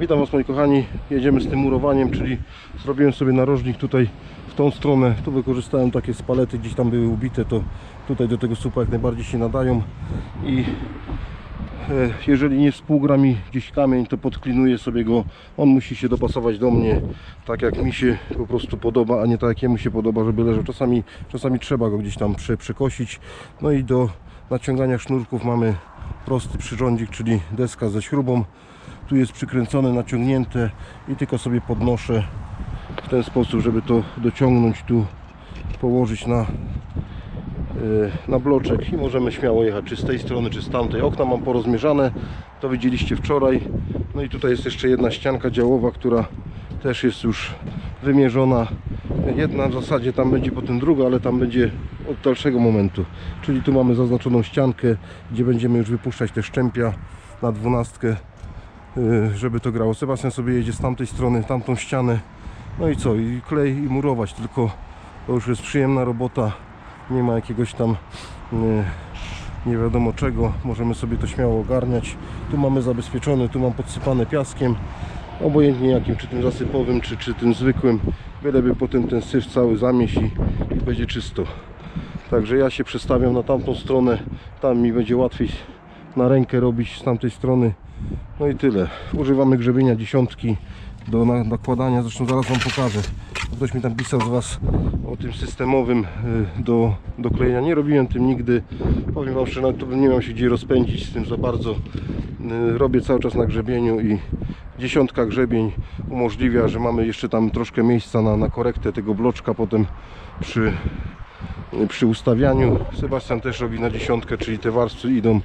Witam Was moi kochani, jedziemy z tym murowaniem, czyli zrobiłem sobie narożnik tutaj w tą stronę, tu wykorzystałem takie spalety, gdzieś tam były ubite, to tutaj do tego słupa jak najbardziej się nadają. I e, jeżeli nie współgra mi gdzieś kamień, to podklinuję sobie go, on musi się dopasować do mnie, tak jak mi się po prostu podoba, a nie tak jak jemu się podoba, żeby leżał. Czasami, czasami trzeba go gdzieś tam prze, przekosić, no i do naciągania sznurków mamy prosty przyrządzik, czyli deska ze śrubą, tu jest przykręcone, naciągnięte i tylko sobie podnoszę w ten sposób, żeby to dociągnąć tu, położyć na, e, na bloczek i możemy śmiało jechać, czy z tej strony, czy z tamtej. Okna mam porozmierzane, to widzieliście wczoraj. No i tutaj jest jeszcze jedna ścianka działowa, która też jest już wymierzona. Jedna w zasadzie tam będzie potem druga, ale tam będzie od dalszego momentu. Czyli tu mamy zaznaczoną ściankę, gdzie będziemy już wypuszczać te szczępia na dwunastkę żeby to grało. Sebastian sobie jedzie z tamtej strony, tamtą ścianę. No i co? I klej i murować, tylko to już jest przyjemna robota. Nie ma jakiegoś tam y, nie wiadomo czego. Możemy sobie to śmiało ogarniać. Tu mamy zabezpieczone, tu mam podsypane piaskiem. Obojętnie jakim, czy tym zasypowym, czy, czy tym zwykłym. Byleby potem ten syf cały zamieść i, i będzie czysto. Także ja się przestawiam na tamtą stronę. Tam mi będzie łatwiej na rękę robić z tamtej strony. No i tyle. Używamy grzebienia dziesiątki do na- nakładania. Zresztą zaraz Wam pokażę. Ktoś mi tam pisał z Was o tym systemowym y, do, do klejenia. Nie robiłem tym nigdy. Powiem Wam szczerze, to nie miał się gdzie rozpędzić z tym za bardzo. Y, Robię cały czas na grzebieniu i dziesiątka grzebień umożliwia, że mamy jeszcze tam troszkę miejsca na, na korektę tego bloczka potem przy przy ustawianiu. Sebastian też robi na dziesiątkę, czyli te warstwy idą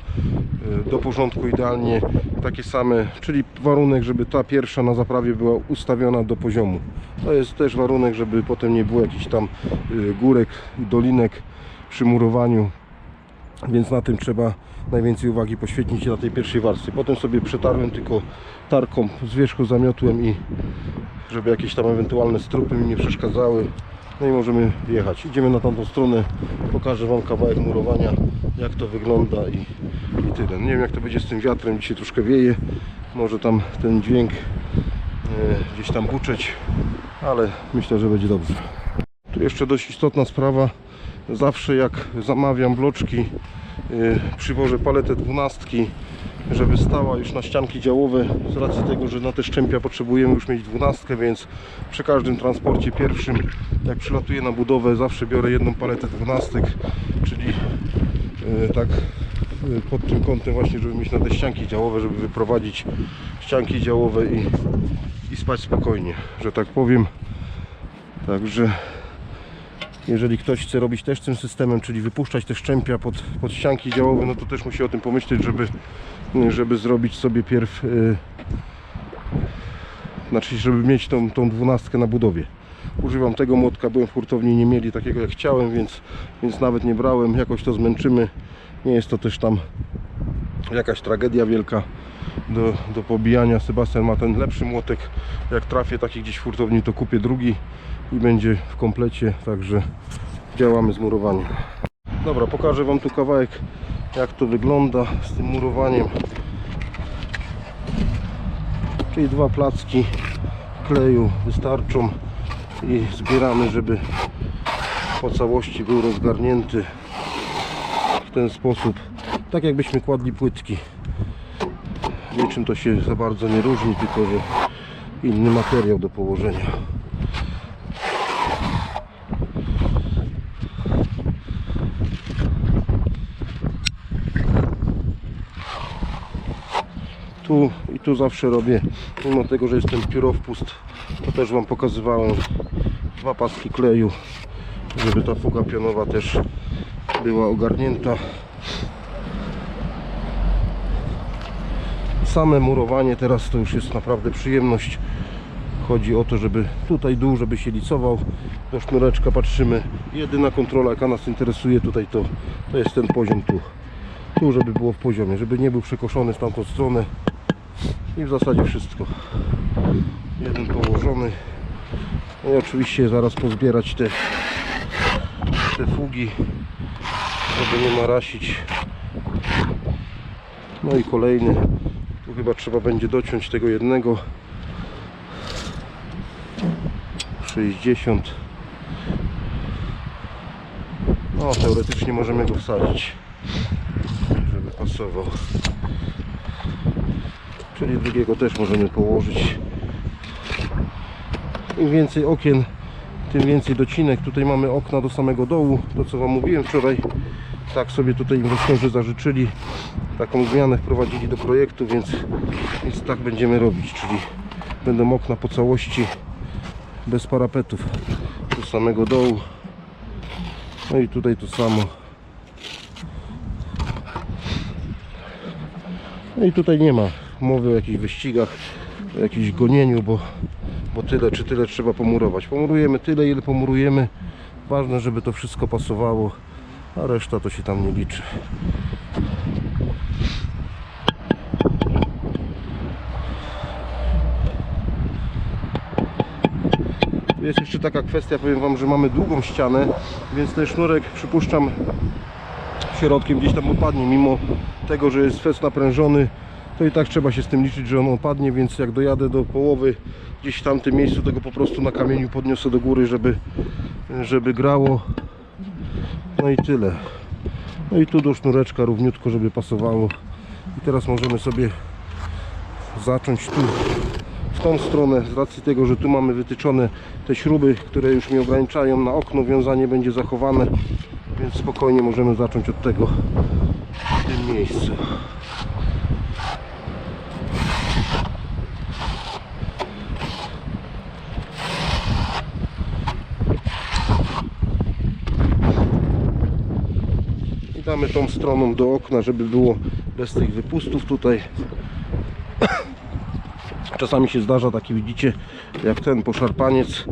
e, do porządku idealnie takie same, czyli warunek, żeby ta pierwsza na zaprawie była ustawiona do poziomu. To jest też warunek, żeby potem nie było jakichś tam e, górek, dolinek przy murowaniu, więc na tym trzeba najwięcej uwagi poświęcić na tej pierwszej warstwie. Potem sobie przetarłem tylko tarką z wierzchu zamiotłem i żeby jakieś tam ewentualne strupy mi nie przeszkadzały. No i możemy jechać. Idziemy na tamtą stronę. Pokażę Wam kawałek murowania, jak to wygląda i, i tyle. Nie wiem jak to będzie z tym wiatrem, dzisiaj troszkę wieje. Może tam ten dźwięk e, gdzieś tam buczeć, ale myślę, że będzie dobrze. Tu jeszcze dość istotna sprawa. Zawsze jak zamawiam bloczki, e, przywożę paletę dwunastki, żeby stała już na ścianki działowe z racji tego, że na te szczępia potrzebujemy już mieć dwunastkę, więc przy każdym transporcie pierwszym jak przylatuję na budowę zawsze biorę jedną paletę dwunastek, czyli e, tak e, pod tym kątem właśnie, żeby mieć na te ścianki działowe, żeby wyprowadzić ścianki działowe i, i spać spokojnie, że tak powiem. Także jeżeli ktoś chce robić też tym systemem, czyli wypuszczać te szczępia pod, pod ścianki działowe, no to też musi o tym pomyśleć, żeby, żeby zrobić sobie pierw, yy, znaczy żeby mieć tą, tą dwunastkę na budowie. Używam tego młotka, byłem w hurtowni, nie mieli takiego jak chciałem, więc, więc nawet nie brałem, jakoś to zmęczymy. Nie jest to też tam jakaś tragedia wielka do, do pobijania. Sebastian ma ten lepszy młotek. Jak trafię taki gdzieś w hurtowni, to kupię drugi i będzie w komplecie, także działamy z murowaniem. Dobra, pokażę Wam tu kawałek jak to wygląda z tym murowaniem. Czyli dwa placki kleju wystarczą i zbieramy, żeby po całości był rozgarnięty w ten sposób, tak jakbyśmy kładli płytki. Niczym to się za bardzo nie różni, tylko że inny materiał do położenia. Tu i tu zawsze robię, mimo tego, że jestem piórowpust, to też Wam pokazywałem dwa paski kleju, żeby ta fuga pionowa też była ogarnięta. Same murowanie teraz to już jest naprawdę przyjemność. Chodzi o to, żeby tutaj dół, żeby się licował. Do sznureczka patrzymy. Jedyna kontrola, jaka nas interesuje tutaj, to, to jest ten poziom tu. Tu, żeby było w poziomie, żeby nie był przekoszony w tamtą stronę. I w zasadzie wszystko. Jeden położony. No i oczywiście zaraz pozbierać te, te fugi, żeby nie narasić. No i kolejny. Tu chyba trzeba będzie dociąć tego jednego 60 no teoretycznie możemy go wsadzić pasował czyli drugiego też możemy położyć. Im więcej okien tym więcej docinek. Tutaj mamy okna do samego dołu to co wam mówiłem wczoraj. Tak sobie tutaj inwestorzy zażyczyli. Taką zmianę wprowadzili do projektu więc, więc tak będziemy robić. Czyli będą okna po całości bez parapetów. Do samego dołu. No i tutaj to samo no i tutaj nie ma mowy o jakichś wyścigach o jakimś gonieniu bo, bo tyle czy tyle trzeba pomurować. Pomurujemy tyle ile pomurujemy. Ważne żeby to wszystko pasowało a reszta to się tam nie liczy. Jest jeszcze taka kwestia, powiem Wam, że mamy długą ścianę, więc ten sznurek przypuszczam środkiem gdzieś tam opadnie, mimo tego, że jest fest naprężony, to i tak trzeba się z tym liczyć, że on opadnie, więc jak dojadę do połowy gdzieś w tamtym miejscu, tego po prostu na kamieniu podniosę do góry, żeby, żeby grało. No i tyle. No i tu do sznureczka równiutko, żeby pasowało. I teraz możemy sobie zacząć tu w tą stronę z racji tego, że tu mamy wytyczone te śruby, które już mi ograniczają na okno, wiązanie będzie zachowane więc spokojnie możemy zacząć od tego w tym miejscu i damy tą stroną do okna, żeby było bez tych wypustów tutaj Czasami się zdarza taki, widzicie, jak ten poszarpaniec.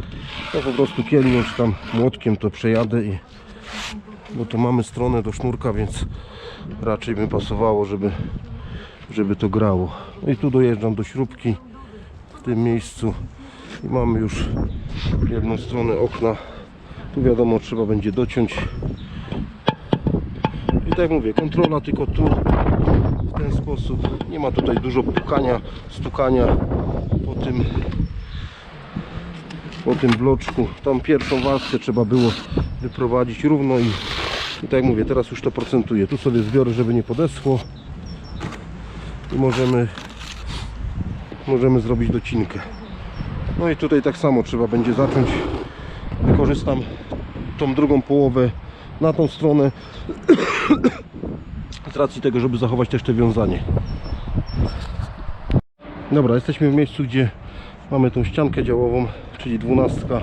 No po prostu kielnią czy tam młotkiem to przejadę i bo to mamy stronę do sznurka, więc raczej by pasowało, żeby, żeby to grało. No i tu dojeżdżam do śrubki w tym miejscu i mamy już jedną stronę okna. Tu wiadomo, trzeba będzie dociąć. I tak jak mówię, kontrola tylko tu w ten sposób. Nie ma tutaj dużo pukania, stukania po tym po tym bloczku. Tam pierwszą warstwę trzeba było wyprowadzić równo i, i tak jak mówię, teraz już to procentuje. Tu sobie zbiorę, żeby nie podeschło i możemy możemy zrobić docinkę. No i tutaj tak samo trzeba będzie zacząć. Wykorzystam tą drugą połowę na tą stronę z racji tego, żeby zachować też te wiązanie. Dobra, jesteśmy w miejscu, gdzie mamy tą ściankę działową, czyli dwunastka e,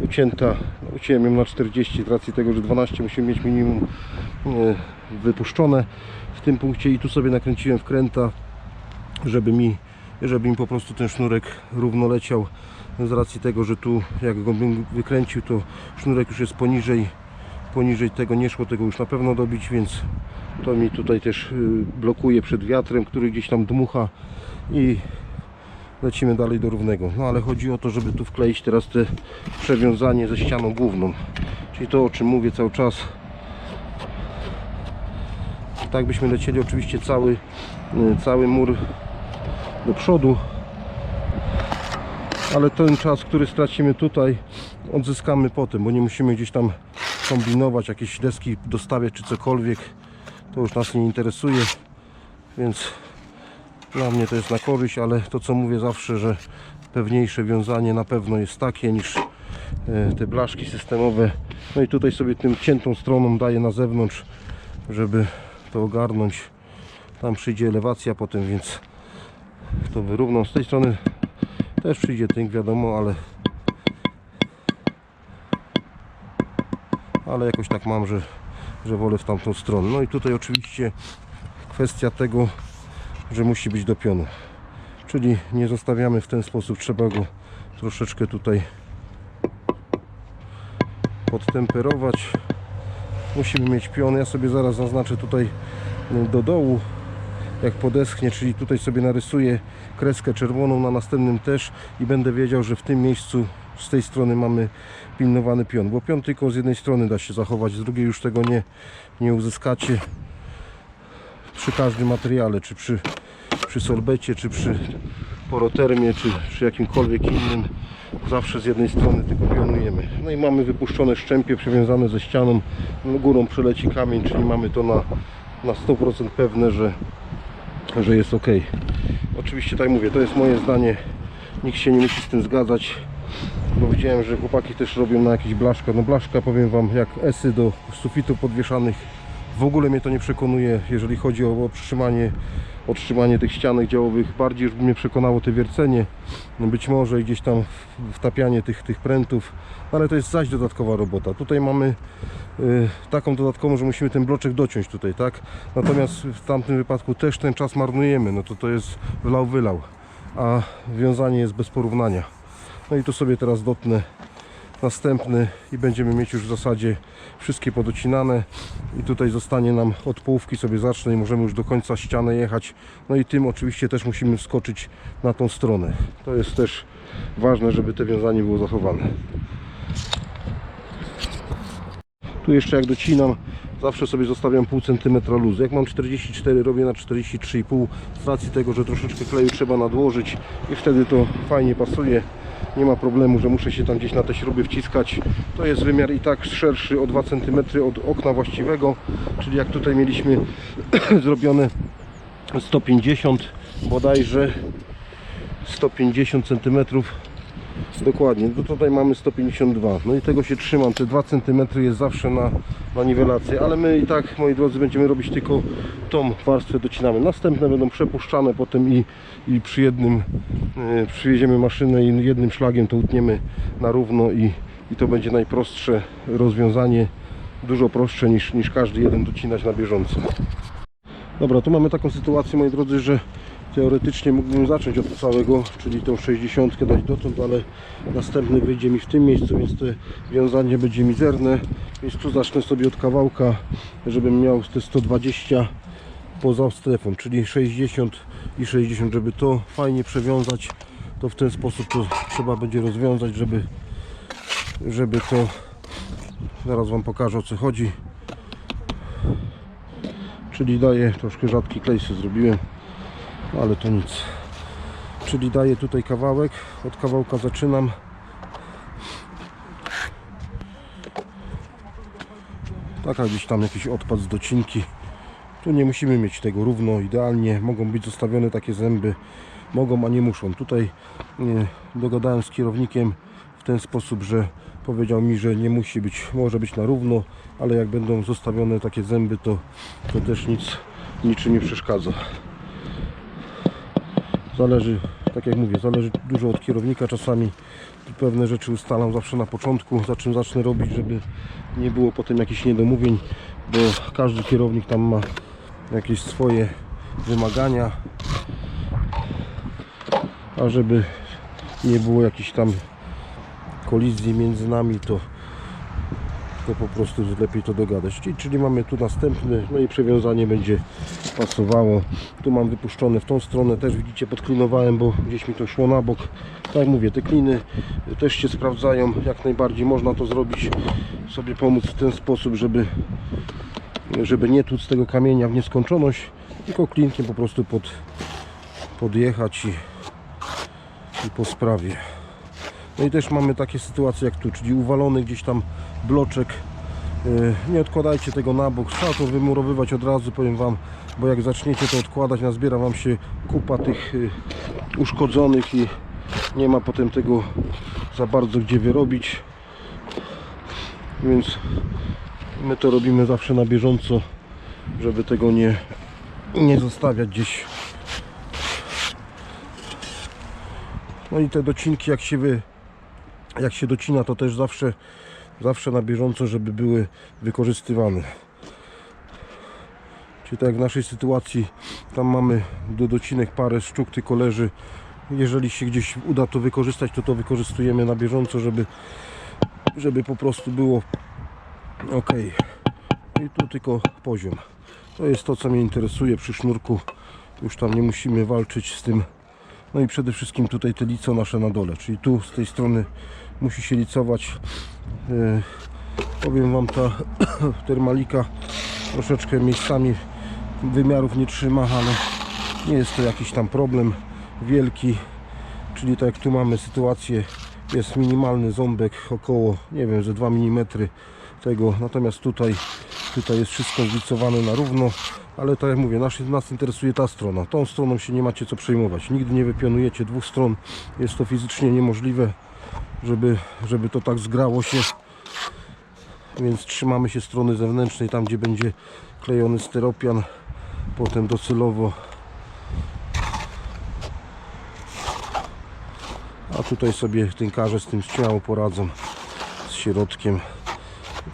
ucięta. Uciąłem ją na 40 z racji tego, że 12 musimy mieć minimum e, wypuszczone w tym punkcie i tu sobie nakręciłem wkręta, żeby mi, żeby mi po prostu ten sznurek równo leciał z racji tego, że tu jak go bym wykręcił, to sznurek już jest poniżej poniżej tego nie szło tego już na pewno dobić, więc to mi tutaj też y, blokuje przed wiatrem, który gdzieś tam dmucha i lecimy dalej do równego. No ale chodzi o to, żeby tu wkleić teraz te przewiązanie ze ścianą główną. Czyli to o czym mówię cały czas. Tak byśmy lecieli oczywiście cały, y, cały mur do przodu. Ale ten czas, który stracimy tutaj, odzyskamy potem, bo nie musimy gdzieś tam kombinować, jakieś deski dostawiać czy cokolwiek. To już nas nie interesuje, więc dla mnie to jest na korzyść, ale to co mówię zawsze, że pewniejsze wiązanie na pewno jest takie niż e, te blaszki systemowe. No i tutaj sobie tym ciętą stroną daję na zewnątrz, żeby to ogarnąć. Tam przyjdzie elewacja potem, więc to wyrównam. Z tej strony też przyjdzie tynk, wiadomo, ale ale jakoś tak mam, że, że wolę w tamtą stronę. No i tutaj oczywiście kwestia tego, że musi być dopiony. Czyli nie zostawiamy w ten sposób, trzeba go troszeczkę tutaj podtemperować. Musimy mieć pion. Ja sobie zaraz zaznaczę tutaj do dołu jak podeschnie, czyli tutaj sobie narysuję kreskę czerwoną na następnym też i będę wiedział, że w tym miejscu z tej strony mamy pilnowany pion, bo pion tylko z jednej strony da się zachować, z drugiej już tego nie, nie uzyskacie przy każdym materiale, czy przy, przy solbecie, czy przy porotermie, czy przy jakimkolwiek innym zawsze z jednej strony tylko pionujemy. No i mamy wypuszczone szczępie przywiązane ze ścianą, no górą przeleci kamień, czyli mamy to na, na 100% pewne, że, że jest ok. Oczywiście tak mówię, to jest moje zdanie, nikt się nie musi z tym zgadzać, bo widziałem, że chłopaki też robią na jakiś blaszka. No blaszka powiem Wam, jak esy do sufitu podwieszanych, w ogóle mnie to nie przekonuje, jeżeli chodzi o otrzymanie, otrzymanie tych ścianek działowych. Bardziej już by mnie przekonało te wiercenie, być może gdzieś tam wtapianie tych, tych prętów, no ale to jest zaś dodatkowa robota. Tutaj mamy y, taką dodatkową, że musimy ten bloczek dociąć tutaj, tak? Natomiast w tamtym wypadku też ten czas marnujemy, no to to jest wlał, wylał, a wiązanie jest bez porównania. No i tu sobie teraz dotnę następny i będziemy mieć już w zasadzie wszystkie podocinane. I tutaj zostanie nam od połówki sobie zacznę i możemy już do końca ściany jechać. No i tym oczywiście też musimy wskoczyć na tą stronę. To jest też ważne żeby te wiązanie było zachowane tu jeszcze jak docinam zawsze sobie zostawiam pół centymetra luzu. Jak mam 44 robię na 43,5 z racji tego, że troszeczkę kleju trzeba nadłożyć i wtedy to fajnie pasuje. Nie ma problemu, że muszę się tam gdzieś na te śruby wciskać. To jest wymiar i tak szerszy o 2 cm od okna właściwego. Czyli jak tutaj mieliśmy zrobione 150 bodajże 150 cm Dokładnie, to tutaj mamy 152. No i tego się trzymam. Te 2 cm jest zawsze na, na niwelację, ale my i tak, moi drodzy, będziemy robić tylko tą warstwę docinamy. Następne będą przepuszczane potem i, i przy jednym e, przywieziemy maszynę i jednym szlagiem to utniemy na równo i, i to będzie najprostsze rozwiązanie. Dużo prostsze niż, niż każdy jeden docinać na bieżąco. Dobra, tu mamy taką sytuację, moi drodzy, że teoretycznie mógłbym zacząć od całego, czyli tą 60 dać dotąd, ale następny wyjdzie mi w tym miejscu, więc to wiązanie będzie mizerne, więc tu zacznę sobie od kawałka, żebym miał te 120 poza strefą, czyli 60 i 60, żeby to fajnie przewiązać, to w ten sposób to trzeba będzie rozwiązać, żeby, żeby to, zaraz Wam pokażę o co chodzi, czyli daję, troszkę rzadki klej sobie zrobiłem, ale to nic. Czyli daję tutaj kawałek, od kawałka zaczynam. Taka gdzieś tam jakiś odpad z docinki. Tu nie musimy mieć tego równo, idealnie. Mogą być zostawione takie zęby. Mogą, a nie muszą. Tutaj nie, dogadałem z kierownikiem w ten sposób, że powiedział mi, że nie musi być, może być na równo, ale jak będą zostawione takie zęby, to, to też nic, niczym nie przeszkadza zależy, tak jak mówię, zależy dużo od kierownika. Czasami pewne rzeczy ustalam zawsze na początku, za czym zacznę robić, żeby nie było potem jakichś niedomówień, bo każdy kierownik tam ma jakieś swoje wymagania. A żeby nie było jakichś tam kolizji między nami, to po prostu lepiej to dogadać. Czyli, czyli mamy tu następny, no i przewiązanie będzie pasowało. Tu mam wypuszczone w tą stronę, też widzicie podklinowałem, bo gdzieś mi to szło na bok. Tak mówię, te kliny też się sprawdzają, jak najbardziej można to zrobić, sobie pomóc w ten sposób, żeby żeby nie tłuc tego kamienia w nieskończoność, tylko klinkiem po prostu pod, podjechać i, i po sprawie. No i też mamy takie sytuacje jak tu, czyli uwalony gdzieś tam bloczek. Yy, Nie odkładajcie tego na bok, trzeba to wymurowywać od razu, powiem Wam, bo jak zaczniecie to odkładać, nazbiera Wam się kupa tych yy, uszkodzonych i nie ma potem tego za bardzo gdzie wyrobić. Więc my to robimy zawsze na bieżąco, żeby tego nie, nie zostawiać gdzieś. No i te docinki jak się wy, jak się docina to też zawsze zawsze na bieżąco, żeby były wykorzystywane. Czyli tak jak w naszej sytuacji tam mamy do docinek parę sztuk tylko leży. Jeżeli się gdzieś uda to wykorzystać, to to wykorzystujemy na bieżąco, żeby żeby po prostu było ok. I tu tylko poziom. To jest to co mnie interesuje przy sznurku. Już tam nie musimy walczyć z tym no i przede wszystkim tutaj te lico nasze na dole, czyli tu z tej strony musi się licować. E, powiem Wam, ta termalika troszeczkę miejscami wymiarów nie trzyma, ale nie jest to jakiś tam problem wielki. Czyli tak jak tu mamy sytuację jest minimalny ząbek około nie wiem ze 2 mm tego. Natomiast tutaj tutaj jest wszystko zlicowane na równo. Ale tak jak mówię nas, nas interesuje ta strona. Tą stroną się nie macie co przejmować. Nigdy nie wypionujecie dwóch stron. Jest to fizycznie niemożliwe żeby, żeby to tak zgrało się. Więc trzymamy się strony zewnętrznej tam gdzie będzie klejony styropian. Potem docelowo. A tutaj sobie tynkarze z tym śmiało poradzą z środkiem.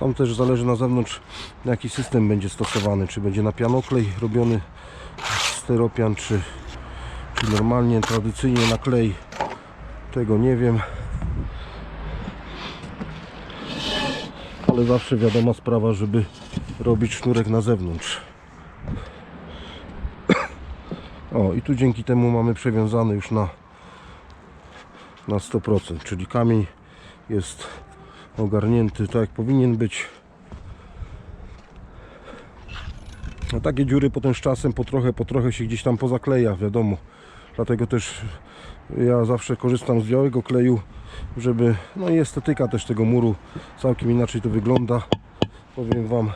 Tam też zależy na zewnątrz jaki system będzie stosowany. Czy będzie na pianoklej robiony styropian czy, czy normalnie tradycyjnie na klej. Tego nie wiem ale zawsze wiadoma sprawa żeby robić sznurek na zewnątrz o i tu dzięki temu mamy przewiązany już na na 100%, czyli kamień jest ogarnięty tak jak powinien być. A takie dziury potem z czasem po trochę, po trochę się gdzieś tam pozakleja, wiadomo. Dlatego też ja zawsze korzystam z białego kleju, żeby, no i estetyka też tego muru całkiem inaczej to wygląda. Powiem Wam,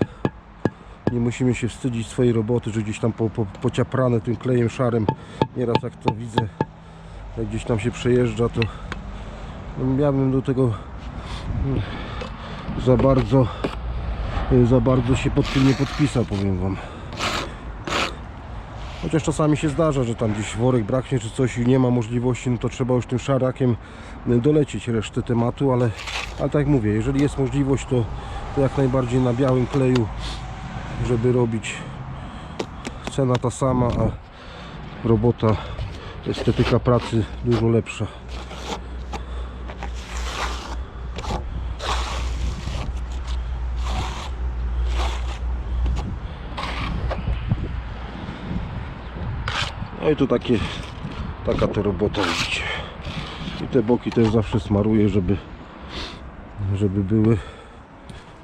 nie musimy się wstydzić swojej roboty, że gdzieś tam po, po, pociaprane tym klejem szarym. Nieraz jak to widzę, jak gdzieś tam się przejeżdża, to no, ja bym do tego mm, za bardzo za bardzo się pod tym nie podpisał, powiem wam. Chociaż czasami się zdarza, że tam gdzieś worek braknie czy coś i nie ma możliwości, no to trzeba już tym szarakiem y, dolecieć resztę tematu, ale, ale tak jak mówię, jeżeli jest możliwość, to, to jak najbardziej na białym kleju, żeby robić cena ta sama, a robota estetyka pracy dużo lepsza. No i tu takie, taka to robota widzicie. I te boki też zawsze smaruję, żeby, żeby były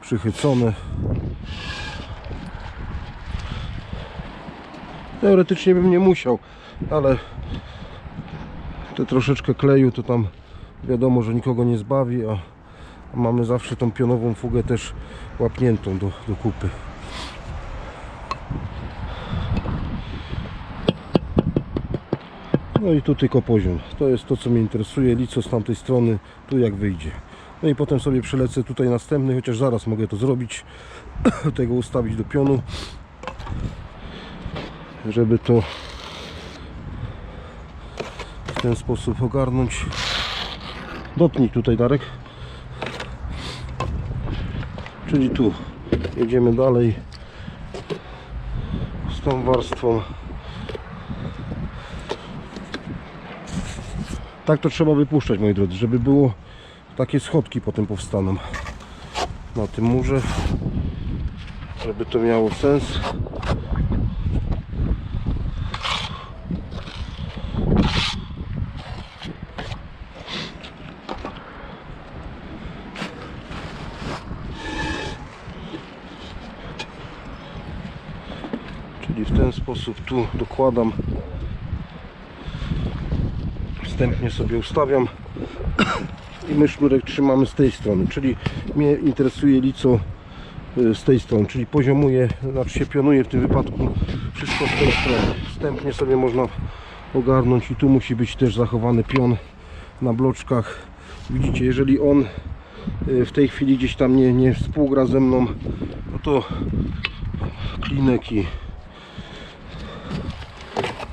przychycone. Teoretycznie bym nie musiał, ale te troszeczkę kleju to tam wiadomo, że nikogo nie zbawi, a mamy zawsze tą pionową fugę też łapniętą do, do kupy. No i tu tylko poziom. To jest to, co mnie interesuje. Lico z tamtej strony, tu jak wyjdzie. No i potem sobie przelecę tutaj następny, chociaż zaraz mogę to zrobić. Tego ustawić do pionu, żeby to w ten sposób ogarnąć. Dotknij tutaj, Darek. Czyli tu. Jedziemy dalej z tą warstwą. Tak to trzeba wypuszczać, moi drodzy, żeby było takie schodki potem powstaną na tym murze, żeby to miało sens. Czyli w ten sposób tu dokładam wstępnie sobie ustawiam i my sznurek trzymamy z tej strony, czyli mnie interesuje lico y, z tej strony, czyli poziomuję, znaczy się pionuje w tym wypadku wszystko z tej strony. Wstępnie sobie można ogarnąć i tu musi być też zachowany pion na bloczkach. Widzicie, jeżeli on y, w tej chwili gdzieś tam nie, nie współgra ze mną, no to klinek i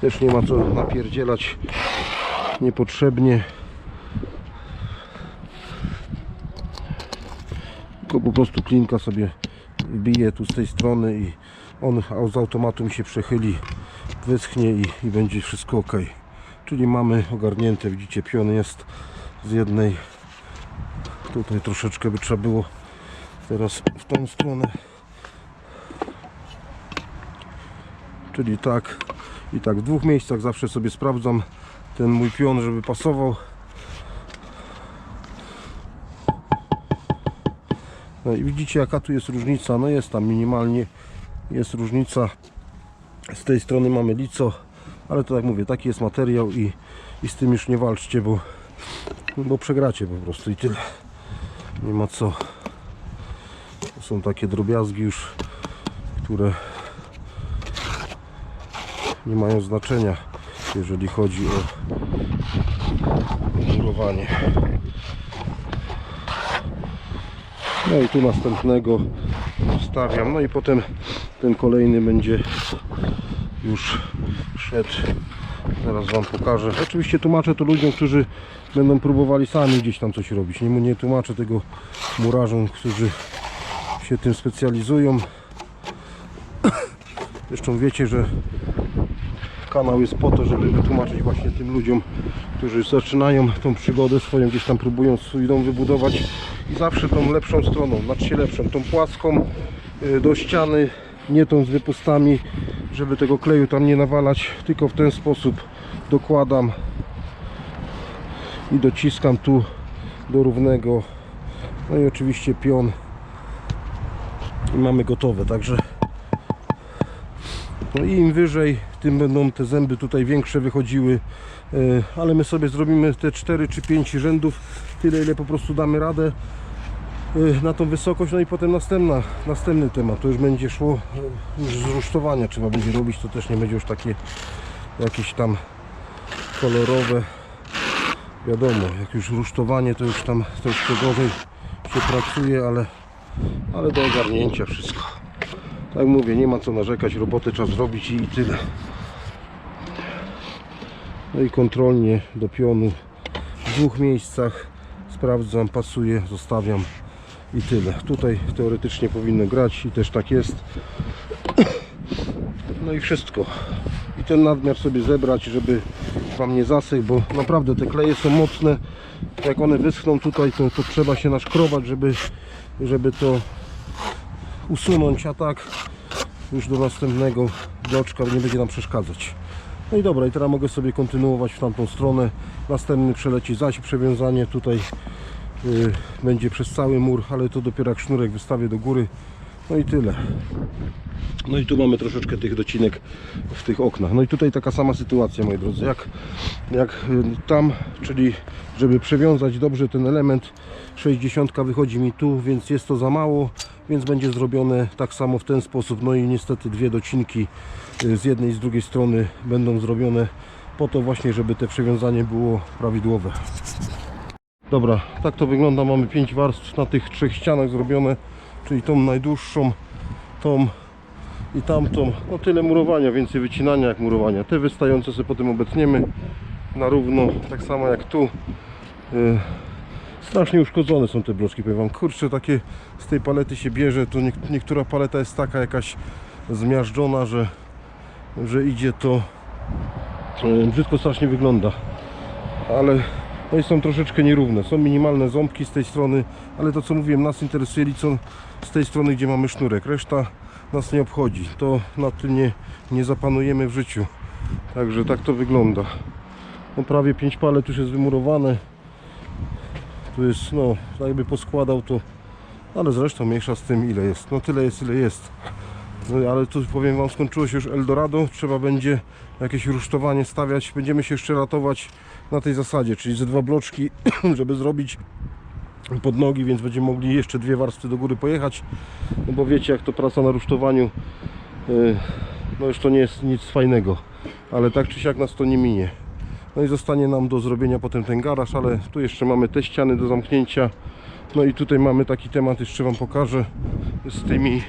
też nie ma co napierdzielać niepotrzebnie. Tylko po prostu klinka sobie wbije tu z tej strony i on z automatu mi się przechyli wyschnie i, i będzie wszystko ok czyli mamy ogarnięte widzicie pion jest z jednej. Tutaj troszeczkę by trzeba było teraz w tą stronę. Czyli tak i tak w dwóch miejscach zawsze sobie sprawdzam ten mój pion, żeby pasował. No i widzicie jaka tu jest różnica, no jest tam minimalnie jest różnica. Z tej strony mamy lico, ale to jak mówię, taki jest materiał i, i z tym już nie walczcie, bo bo przegracie po prostu i tyle. Nie ma co. To są takie drobiazgi już, które nie mają znaczenia, jeżeli chodzi o murowanie. No i tu następnego wstawiam. No i potem ten kolejny będzie już szedł. Zaraz Wam pokażę. Oczywiście tłumaczę to ludziom, którzy będą próbowali sami gdzieś tam coś robić. Nie, nie tłumaczę tego murarzom, którzy się tym specjalizują. Zresztą wiecie, że kanał jest po to, żeby wytłumaczyć właśnie tym ludziom, którzy zaczynają tą przygodę swoją, gdzieś tam próbują dom wybudować i zawsze tą lepszą stroną, znaczy się lepszą, tą płaską y, do ściany, nie tą z wypustami, żeby tego kleju tam nie nawalać, tylko w ten sposób dokładam i dociskam tu do równego. No i oczywiście pion. I mamy gotowe, także no i im wyżej, tym będą te zęby tutaj większe wychodziły. E, Ale my sobie zrobimy te 4 czy 5 rzędów, tyle ile po prostu damy radę e, na tą wysokość. No i potem następna, następny temat. To już będzie szło e, już z rusztowania trzeba będzie robić. To też nie będzie już takie jakieś tam kolorowe. Wiadomo, jak już rusztowanie to już tam troszkę gorzej się pracuje, ale, ale do ogarnięcia wszystko. Tak mówię, nie ma co narzekać, roboty trzeba zrobić i, tyle. No i kontrolnie do pionu w dwóch miejscach sprawdzam, pasuje, zostawiam i tyle. Tutaj teoretycznie powinno grać i też tak jest. No i wszystko. I ten nadmiar sobie zebrać, żeby Wam nie zasychł, bo naprawdę te kleje są mocne. Jak one wyschną tutaj, to, to trzeba się naszkrobać, żeby, żeby to usunąć, a tak już do następnego bloczka nie będzie nam przeszkadzać. No i dobra, i teraz mogę sobie kontynuować w tamtą stronę. Następny przeleci zaś przewiązanie tutaj y, będzie przez cały mur, ale to dopiero jak sznurek wystawię do góry. No i tyle. No i tu mamy troszeczkę tych docinek w tych oknach. No i tutaj taka sama sytuacja, moi drodzy, jak, jak y, tam, czyli żeby przewiązać dobrze ten element, 60 wychodzi mi tu, więc jest to za mało, więc będzie zrobione tak samo w ten sposób. No i niestety dwie docinki y, z jednej i z drugiej strony będą zrobione po to właśnie, żeby te przewiązanie było prawidłowe. Dobra, tak to wygląda. Mamy 5 warstw na tych trzech ścianach zrobione, czyli tą najdłuższą, tą i tamtą. No tyle murowania, więcej wycinania jak murowania. Te wystające sobie potem obetniemy na równo, tak samo jak tu. Strasznie uszkodzone są te bloczki, powiem wam. Kurczę, takie z tej palety się bierze, to nie, niektóra paleta jest taka jakaś zmiażdżona, że, że idzie to yy, brzydko strasznie wygląda. Ale no i są troszeczkę nierówne. Są minimalne ząbki z tej strony, ale to co mówiłem, nas interesuje liczą z tej strony, gdzie mamy sznurek. Reszta nas nie obchodzi. To na tym nie, nie zapanujemy w życiu. Także tak to wygląda. No prawie 5 palet już jest wymurowane. Tu jest, no, jakby poskładał to, ale zresztą mniejsza z tym ile jest. No tyle jest ile jest. No, ale tu powiem Wam, skończyło się już Eldorado. Trzeba będzie jakieś rusztowanie stawiać. Będziemy się jeszcze ratować na tej zasadzie, czyli ze dwa bloczki, żeby zrobić pod nogi, więc będziemy mogli jeszcze dwie warstwy do góry pojechać. No bo wiecie, jak to praca na rusztowaniu, yy, no już to nie jest nic fajnego, ale tak czy siak nas to nie minie. No i zostanie nam do zrobienia potem ten garaż, ale tu jeszcze mamy te ściany do zamknięcia. No i tutaj mamy taki temat, jeszcze Wam pokażę z tymi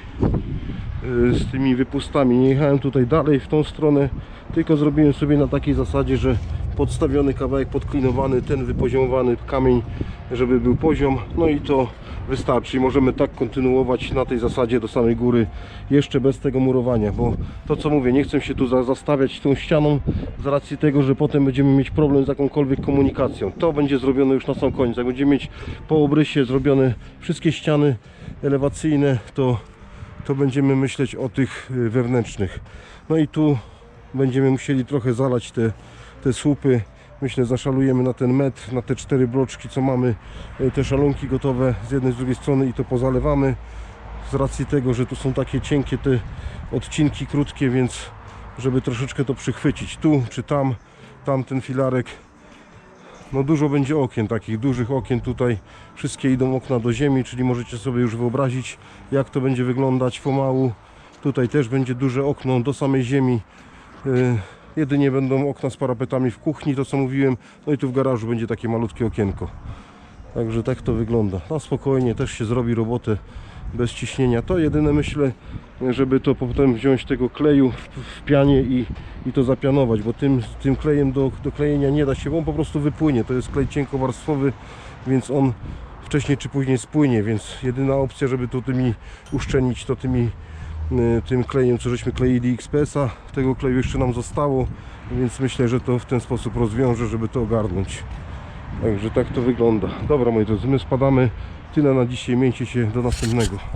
y, z tymi wypustami. Nie jechałem tutaj dalej w tą stronę, tylko zrobiłem sobie na takiej zasadzie, że podstawiony kawałek podklinowany, ten wypoziomowany kamień, żeby był poziom, no i to wystarczy. I możemy tak kontynuować na tej zasadzie do samej góry, jeszcze bez tego murowania, bo to co mówię, nie chcę się tu za- zastawiać tą ścianą z racji tego, że potem będziemy mieć problem z jakąkolwiek komunikacją. To będzie zrobione już na sam koniec. Jak będziemy mieć po obrysie zrobione wszystkie ściany elewacyjne, to to będziemy myśleć o tych y, wewnętrznych. No i tu będziemy musieli trochę zalać te, te słupy. Myślę, zaszalujemy na ten metr, na te cztery bloczki, co mamy, y, te szalunki gotowe z jednej, z drugiej strony i to pozalewamy. Z racji tego, że tu są takie cienkie te odcinki, krótkie, więc żeby troszeczkę to przychwycić tu czy tam, tam ten filarek no dużo będzie okien, takich dużych okien tutaj. Wszystkie idą okna do ziemi, czyli możecie sobie już wyobrazić, jak to będzie wyglądać pomału. Tutaj też będzie duże okno do samej ziemi. Jedynie będą okna z parapetami w kuchni, to co mówiłem. No i tu w garażu będzie takie malutkie okienko. Także tak to wygląda. Na spokojnie też się zrobi robotę bez ciśnienia. To jedyne myślę, żeby to potem wziąć tego kleju w, pianie i, i to zapianować, bo tym, tym klejem do, do klejenia nie da się, bo on po prostu wypłynie. To jest klej cienkowarstwowy, więc on wcześniej czy później spłynie, więc jedyna opcja, żeby to tymi uszczelnić, to tymi tym klejem, co żeśmy kleili XPS-a. Tego kleju jeszcze nam zostało, więc myślę, że to w ten sposób rozwiążę, żeby to ogarnąć. Także tak to wygląda. Dobra moi drodzy, my spadamy. Tyle na dzisiaj. Miejcie się do następnego.